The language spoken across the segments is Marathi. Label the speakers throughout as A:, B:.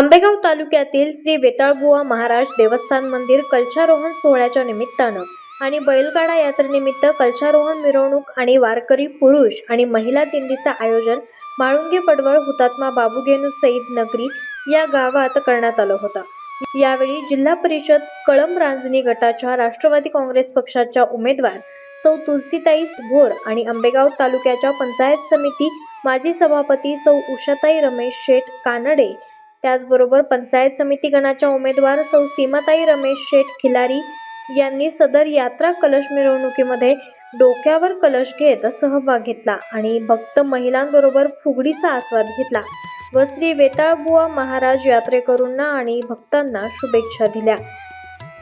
A: आंबेगाव तालुक्यातील श्री वेताळबुवा महाराज देवस्थान मंदिर कलशारोहण सोहळ्याच्या निमित्तानं आणि बैलगाडा यात्रेनिमित्त कलशारोहण मिरवणूक आणि वारकरी पुरुष आणि महिला दिंडीचं आयोजन माळुंगे पडवळ हुतात्मा बाबूगेनू सईद नगरी या गावात करण्यात आलं होतं. यावेळी जिल्हा परिषद कळम रांजणी गटाच्या राष्ट्रवादी काँग्रेस पक्षाच्या उमेदवार सौ तुलसीताई भोर आणि आंबेगाव तालुक्याच्या पंचायत समिती माजी सभापती सौ उषाताई रमेश शेठ कानडे त्याचबरोबर पंचायत समिती गणाच्या उमेदवार सौ सीमाताई रमेश शेठ खिलारी यांनी सदर यात्रा कलश मिरवणुकीमध्ये डोक्यावर कलश घेत सहभाग घेतला आणि भक्त महिलांबरोबर फुगडीचा आस्वाद घेतला. व श्री वेताळबुवा महाराज यात्रेकरूंना आणि भक्तांना शुभेच्छा दिल्या.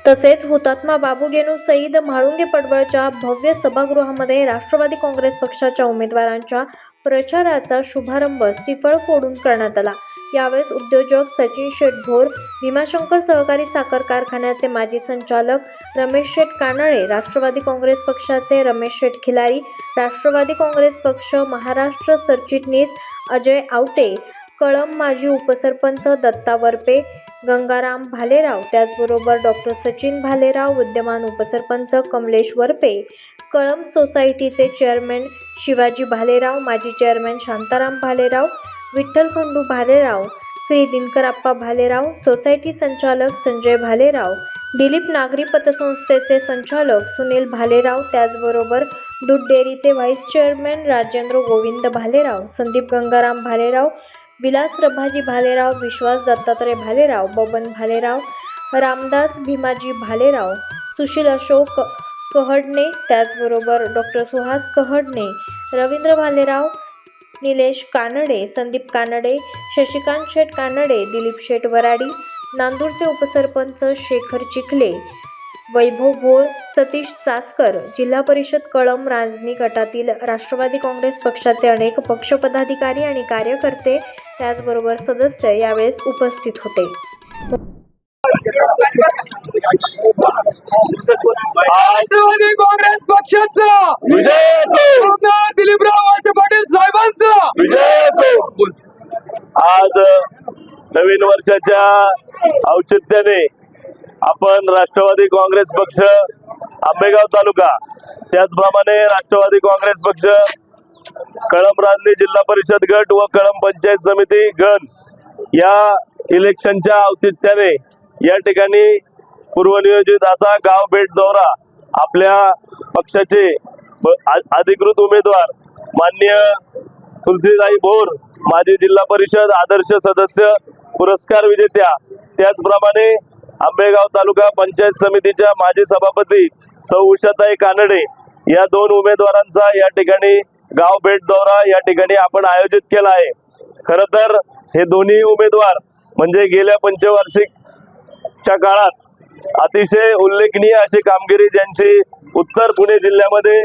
A: तसेच हुतात्मा बाबूगेनू सईद म्हाळुंगे पडवळच्या भव्य सभागृहामध्ये राष्ट्रवादी काँग्रेस पक्षाच्या उमेदवारांच्या प्रचाराचा शुभारंभ श्रीफळ फोडून करण्यात आला. यावेळेस उद्योजक सचिन शेटभोर भीमाशंकर सहकारी साखर कारखान्याचे माजी संचालक रमेश शेठ कानळे राष्ट्रवादी काँग्रेस पक्षाचे रमेश शेठ खिलारी राष्ट्रवादी काँग्रेस पक्ष महाराष्ट्र सरचिटणीस अजय आवटे कळम माजी उपसरपंच दत्ता वरपे गंगाराम भालेराव त्याचबरोबर डॉक्टर सचिन भालेराव विद्यमान उपसरपंच कमलेश वरपे कळम सोसायटीचे चेअरमॅन शिवाजी भालेराव माजी चेअरमॅन शांताराम भालेराव विठ्ठल खंडू भालेराव श्री दिनकरप्पा भालेराव सोसायटी संचालक संजय भालेराव दिलीप नागरी पतसंस्थेचे संचालक सुनील भालेराव त्याचबरोबर दूध डेअरीचे व्हाईस चेअरमॅन राजेंद्र गोविंद भालेराव संदीप गंगाराम भालेराव विलास रभाजी भालेराव विश्वास दत्तात्रय भालेराव बबन भालेराव रामदास भीमाजी भालेराव सुशील अशोक कहडणे त्याचबरोबर डॉक्टर सुहास कहडणे रवींद्र भालेराव निलेश कानडे संदीप कानडे शशिकांत शेठ कानडे दिलीप शेठ वराडी नांदूरचे उपसरपंच शेखर चिखले वैभव भोळ सतीश चासकर जिल्हा परिषद कळम रांजणी गटातील राष्ट्रवादी काँग्रेस पक्षाचे अनेक पक्षपदाधिकारी आणि कार्यकर्ते त्याचबरोबर सदस्य यावेळेस उपस्थित होते.
B: राष्ट्रवादी काँग्रेस पक्षाचा दिलीपराव वळसे पाटील साहेबांचा.
C: आज नवीन वर्षाच्या औचित्याने आपण राष्ट्रवादी काँग्रेस पक्ष आंबेगाव तालुका त्याचप्रमाणे राष्ट्रवादी काँग्रेस पक्ष कळंब राजनी जिल्हा परिषद गट व कळंब पंचायत समिती गण या इलेक्शनच्या औचित्याने या ठिकाणी पूर्वनियोजित असा गाव भेट दौरा आपल्या पक्षाचे अधिकृत उमेदवार मान्य तुलसीदाई भोर माजी जिल्हा परिषद आदर्श सदस्य पुरस्कार विजेत्या. त्याचप्रमाणे आंबेगाव तालुका पंचायत समितीच्या माजी सभापती सौ उषाताई कानडे या दोन उमेदवारांचा या ठिकाणी गाव भेट दौरा या ठिकाणी आपण आयोजित केला आहे. खर तर हे दोन्ही उमेदवार म्हणजे गेल्या पंचवार्षिकच्या काळात अतिशय उल्लेखनीय अशी कामगिरी ज्यांची उत्तर पुणे जिल्ह्यामध्ये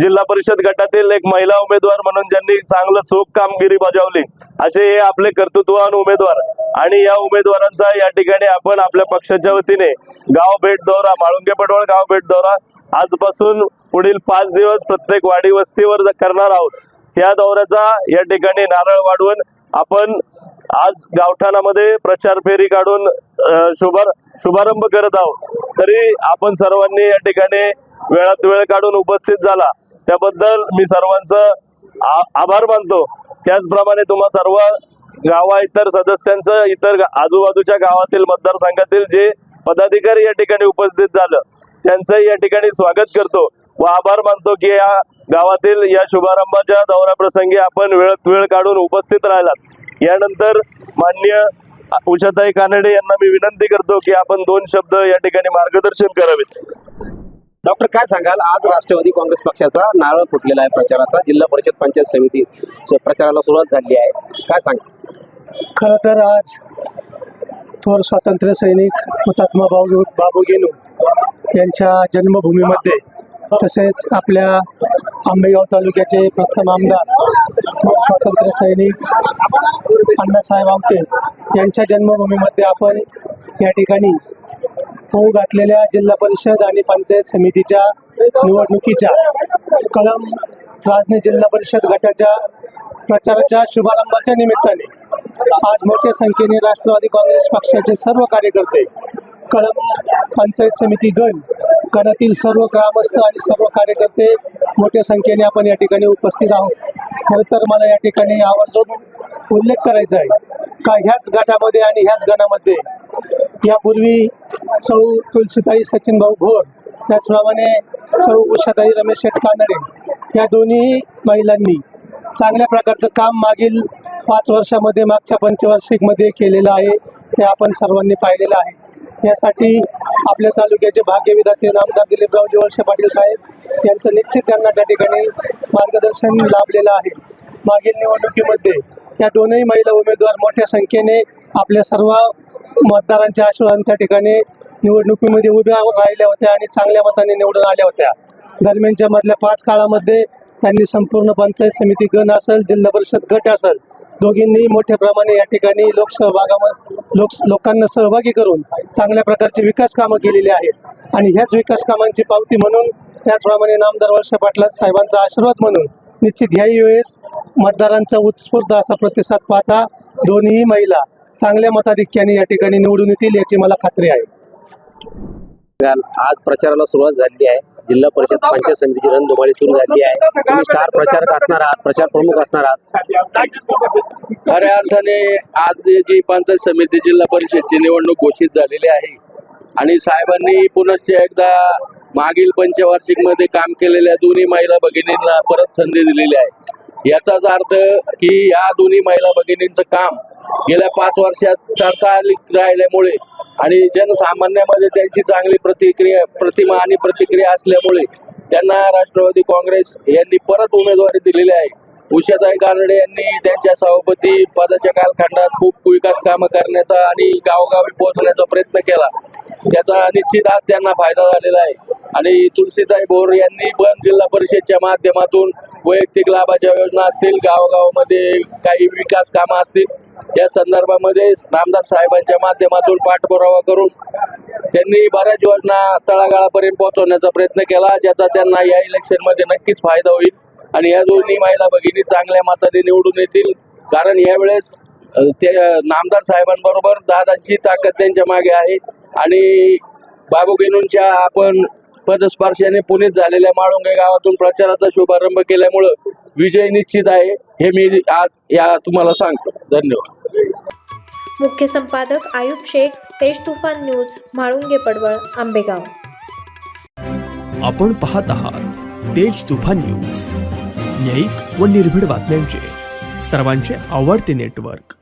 C: जिल्हा परिषद गटातील एक महिला उमेदवार म्हणून ज्यांनी चांगलं चोख कामगिरी बजावली असे हे आपले कर्तृत्ववान उमेदवार आणि या उमेदवारांचा या ठिकाणी आपण आपल्या पक्षाच्या वतीने गाव भेट दौरा माळुंगे पडवळ गाव भेट दौरा आजपासून पुढील पाच दिवस प्रत्येक वाडी वस्तीवर करणार आहोत. त्या दौऱ्याचा या ठिकाणी नारळ वाढवून आपण आज गावठाणामध्ये प्रचार फेरी काढून शुभार शुभारंभ करत आहोत. तरी आपण सर्वांनी या ठिकाणी वेळात वेळ काढून उपस्थित झाला. त्याबद्दल मी सर्वांचं आ- आभार मानतो. त्याचप्रमाणे तुम्हा सर्व गावा इतर सदस्यांचं इतर आजूबाजूच्या गावातील मतदारसंघातील जे पदाधिकारी या ठिकाणी उपस्थित झालं त्यांचंही या ठिकाणी स्वागत करतो व आभार मानतो की या गावातील या शुभारंभाच्या दौऱ्याप्रसंगी आपण वेळात वेळ काढून उपस्थित राहिलात. यानंतर मान्य उषाताई कानडे यांना मी विनंती करतो की आपण दोन शब्द या ठिकाणी मार्गदर्शन करावेत.
D: डॉक्टर काय सांगाल? आज राष्ट्रवादी काँग्रेस पक्षाचा नारळ फुटलेला आहे प्रचाराचा. जिल्हा परिषद पंचायत समिती प्रचाराला सुरुवात झाली आहे. काय सांग
E: खरं तर आज थोर स्वातंत्र्य सैनिक हुतात्मा बाबू बाबू गेनू यांच्या जन्मभूमीमध्ये तसेच आपल्या आंबेगाव तालुक्याचे प्रथम आमदार थोर स्वातंत्र्य सैनिक अण्णासाहेब आवटे यांच्या जन्मभूमीमध्ये आपण या ठिकाणी होऊ घातलेल्या जिल्हा परिषद आणि पंचायत समितीच्या निवडणुकीच्या कळम राजनी जिल्हा परिषद गटाच्या प्रचाराच्या शुभारंभाच्या निमित्ताने आज मोठ्या संख्येने राष्ट्रवादी काँग्रेस पक्षाचे सर्व कार्यकर्ते कळम पंचायत समिती गण गणातील सर्व ग्रामस्थ आणि सर्व कार्यकर्ते मोठ्या संख्येने आपण या ठिकाणी उपस्थित आहोत. खरं तर मला या ठिकाणी आवर्जून उल्लेख करायचा आहे. का ह्याच गटामध्ये आणि ह्याच गणामध्ये? यापूर्वी सौ तुलसीताई सचिन भाऊ भोर त्याचप्रमाणे सौ उषाताई रमेश शेठ कानडे या दोन्ही महिलांनी चांगल्या प्रकारचं काम मागील पाच वर्षामध्ये मागच्या पंचवार्षिकमध्ये केलेलं आहे ते आपण सर्वांनी पाहिलेलं आहे. यासाठी आपल्या तालुक्याचे भाग्यविधाते नामदार दिलीपरावजी वळसे पाटील साहेब यांचं निश्चित त्यांना त्या ठिकाणी मार्गदर्शन लाभलेलं आहे. मागील निवडणुकीमध्ये या दोनही महिला उमेदवार मोठ्या संख्येने आपल्या सर्व मतदारांच्या आशीर्वादाने त्या ठिकाणी निवडणुकीमध्ये उभ्या राहिल्या होत्या आणि चांगल्या मताने निवडून आल्या होत्या. दरम्यानच्या मधल्या पाच काळामध्ये त्यांनी संपूर्ण पंचायत समिती गण असेल जिल्हा परिषद गट असेल दोघींनी मोठ्या प्रमाणे या ठिकाणी लोकसहभागामध्ये लोक लोकांना सहभागी करून चांगल्या प्रकारची विकास कामं केलेली आहेत. आणि ह्याच विकास कामांची पावती म्हणून त्याचप्रमाणे नामदार वर्ष पाटला साहेबांचा आशीर्वाद म्हणून निश्चित ह्याही वेळेस मतदारांचा उत्स्फूर्त असा प्रतिसाद पाहता दोन्ही महिला चांगल्या मताधिक्याने या ठिकाणी निवडून येतील याची मला खात्री आहे.
D: आज प्रचाराला सुरुवात झाली आहे. जिल्हा परिषद पंचायत समितीची रणधुमाळी सुरू झाली आहे. तुम्ही स्टार प्रचारक असणार आहात प्रचार प्रमुख असणार आहात.
F: खऱ्या अर्थाने आज जी पंचायत समिती जिल्हा परिषदची निवडणूक घोषित झालेली आहे आणि साहेबांनी पुनश्च एकदा मागील पंचवार्षिकमध्ये काम केलेल्या दोन्ही महिला भगिनींना परत संधी दिलेली आहे. याचाच अर्थ की या दोन्ही महिला भगिनींचं काम गेल्या पाच वर्षात चालता राहिल्यामुळे आणि जनसामान्यामध्ये त्यांची चांगली प्रतिक्रिया प्रतिमा आणि प्रतिक्रिया असल्यामुळे त्यांना राष्ट्रवादी काँग्रेस यांनी परत उमेदवारी दिलेली आहे. उषाताई कानडे यांनी त्यांच्या सभापती पदाच्या कालखंडात खूप विकास कामं करण्याचा आणि गावोगावी पोहोचण्याचा प्रयत्न केला. त्याचा निश्चित आज त्यांना फायदा झालेला आहे. आणि तुलसीताई बोर यांनी पण जिल्हा परिषदच्या माध्यमातून वैयक्तिक लाभाच्या योजना असतील गावोगावामध्ये काही विकास कामं असतील या संदर्भामध्ये नामदार साहेबांच्या माध्यमातून पाठपुरावा करून त्यांनी बऱ्याच योजना तळागाळापर्यंत पोहोचवण्याचा प्रयत्न केला ज्याचा त्यांना या इलेक्शनमध्ये नक्कीच फायदा होईल आणि या दोन्ही महिला भगिनी चांगल्या मताने निवडून येतील. कारण यावेळेस ते नामदार साहेबांबरोबर दादांची ताकद त्यांच्या मागे आहे आणि बाबू गेनूंच्या आपण पदस्पर्शाने पुण्यात झालेल्या माळुंगे गावातून प्रचाराचा शुभारंभ केल्यामुळं विजय निश्चित आहे हे मी आज या तुम्हाला सांगतो. धन्यवाद.
A: मुख्य संपादक आयुब शेख तेज तुफान न्यूज म्हाळुंगे पडवळ आंबेगाव.
G: आपण पाहत आहात तेज तुफान न्यूज. न्यायिक व निर्भीड बातम्यांचे सर्वांचे आवडते नेटवर्क.